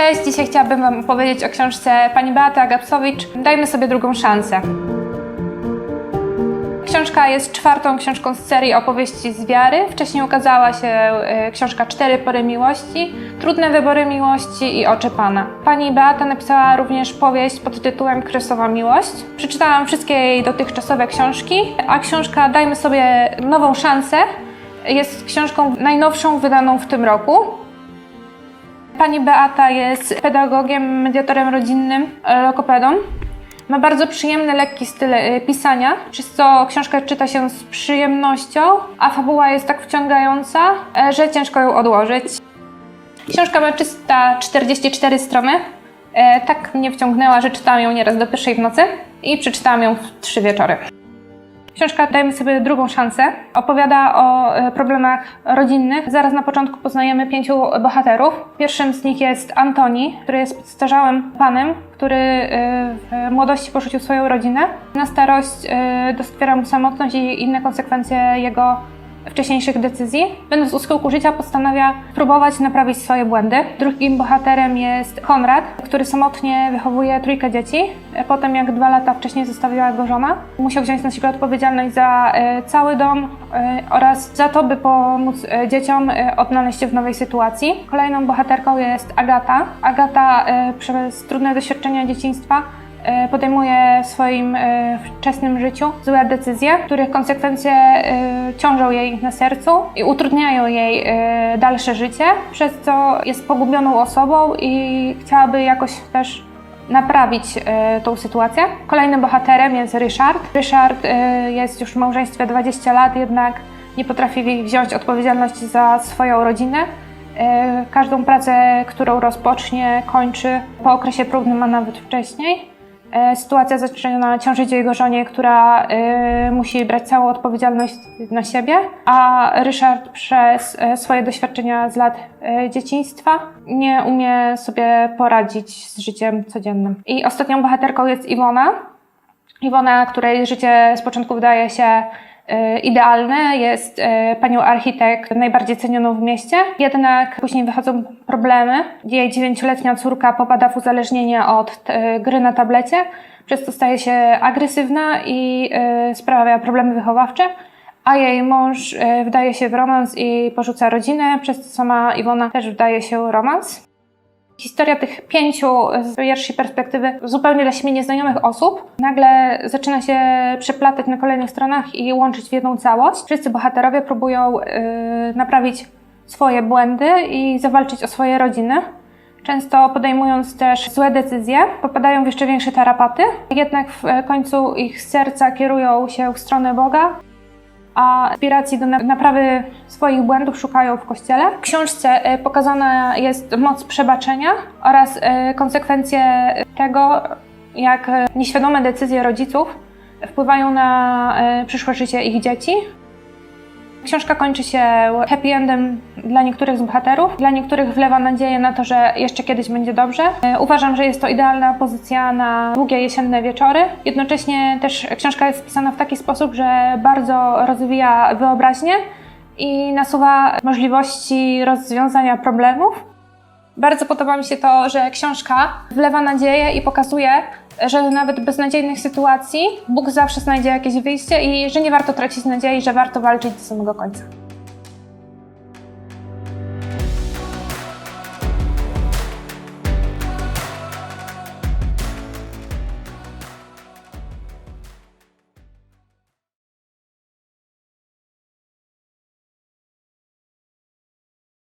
Cześć, dzisiaj chciałabym Wam opowiedzieć o książce pani Beaty Agapsowicz Dajmy sobie drugą szansę. Książka jest czwartą książką z serii opowieści z wiary. Wcześniej ukazała się e, książka Cztery pory miłości, Trudne wybory miłości i Oczy Pana. Pani Beata napisała również powieść pod tytułem Kresowa miłość. Przeczytałam wszystkie jej dotychczasowe książki, a książka Dajmy sobie nową szansę jest książką najnowszą wydaną w tym roku. Pani Beata jest pedagogiem, mediatorem rodzinnym, e, logopedą. Ma bardzo przyjemny, lekki styl e, pisania, przez co książkę czyta się z przyjemnością, a fabuła jest tak wciągająca, e, że ciężko ją odłożyć. Książka ma 344 strony. Tak mnie wciągnęła, że czytałam ją nieraz do pierwszej w nocy i przeczytałam ją w trzy wieczory. Książka Dajmy sobie drugą szansę. Opowiada o e, problemach rodzinnych. Zaraz na początku poznajemy pięciu bohaterów. Pierwszym z nich jest Antoni, który jest podstarzałym panem, który e, w młodości porzucił swoją rodzinę. Na starość e, doskwiera mu samotność i inne konsekwencje jego wcześniejszych decyzji. Będąc u schyłku życia postanawia próbować naprawić swoje błędy. Drugim bohaterem jest Konrad, który samotnie wychowuje trójkę dzieci. Potem jak dwa lata wcześniej zostawiła go żona, musiał wziąć na siebie odpowiedzialność za e, cały dom e, oraz za to, by pomóc e, dzieciom odnaleźć się w nowej sytuacji. Kolejną bohaterką jest Agata. Agata przez trudne doświadczenia dzieciństwa podejmuje w swoim e, wczesnym życiu złe decyzje, których konsekwencje e, ciążą jej na sercu i utrudniają jej e, dalsze życie, przez co jest pogubioną osobą i chciałaby jakoś też naprawić e, tą sytuację. Kolejnym bohaterem jest Ryszard. Ryszard e, jest już w małżeństwie 20 lat, jednak nie potrafi wziąć odpowiedzialności za swoją rodzinę. E, Każdą pracę, którą rozpocznie, kończy po okresie próbnym, a nawet wcześniej. E, Sytuacja zaczyna ciążyć jego żonie, która e, musi brać całą odpowiedzialność na siebie, a Ryszard przez e, swoje doświadczenia z lat dzieciństwa nie umie sobie poradzić z życiem codziennym. I ostatnią bohaterką jest Iwona. Iwona, której życie z początku wydaje się e, idealne, jest e, panią architekt najbardziej cenioną w mieście. Jednak później wychodzą problemy. Jej dziewięcioletnia córka popada w uzależnienie od e, gry na tablecie, przez co staje się agresywna i sprawia problemy wychowawcze. A jej mąż wdaje się w romans i porzuca rodzinę, przez co sama Iwona też wdaje się w romans. Historia tych pięciu z pierwszej perspektywy zupełnie dla siebie nieznajomych osób nagle zaczyna się przeplatać na kolejnych stronach i łączyć w jedną całość. Wszyscy bohaterowie próbują yy, naprawić swoje błędy i zawalczyć o swoje rodziny. Często podejmując też złe decyzje, popadają w jeszcze większe tarapaty, jednak w końcu ich serca kierują się w stronę Boga a inspiracji do na- naprawy swoich błędów szukają w kościele. W książce e, pokazana jest moc przebaczenia oraz e, konsekwencje tego, jak e, nieświadome decyzje rodziców wpływają na przyszłe życie ich dzieci. Książka kończy się happy endem dla niektórych z bohaterów, dla niektórych wlewa nadzieję na to, że jeszcze kiedyś będzie dobrze. E, Uważam, że jest to idealna pozycja na długie jesienne wieczory. Jednocześnie też książka jest pisana w taki sposób, że bardzo rozwija wyobraźnię i nasuwa możliwości rozwiązania problemów. Bardzo podoba mi się to, że książka wlewa nadzieję i pokazuje, że nawet beznadziejnych sytuacji Bóg zawsze znajdzie jakieś wyjście i że nie warto tracić nadziei, że warto walczyć do samego końca.